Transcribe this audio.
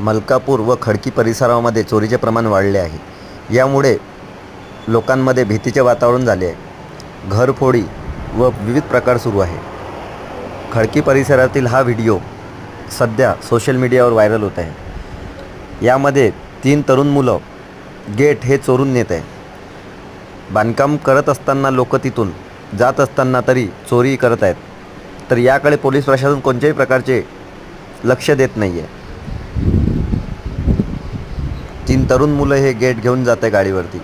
मलकापूर व खडकी परिसरामध्ये चोरीचे प्रमाण वाढले आहे. यामुळे लोकांमध्ये भीतीचे वातावरण झाले आहे. घरफोडी व विविध प्रकार सुरू आहे. खडकी परिसरातील हा व्हिडिओ सध्या सोशल मीडियावर व्हायरल होत आहे. यामध्ये तीन तरुण मुलं गेट हे चोरून नेत आहे बांधकाम करत असताना लोक तिथून जात असताना तरी चोरी करत आहेत. तर याकडे पोलीस प्रशासन कोणत्याही प्रकारचे लक्ष देत नाही आहे तीन तरुण मुलं हे गेट घेऊन जात आहे गाडीवरती.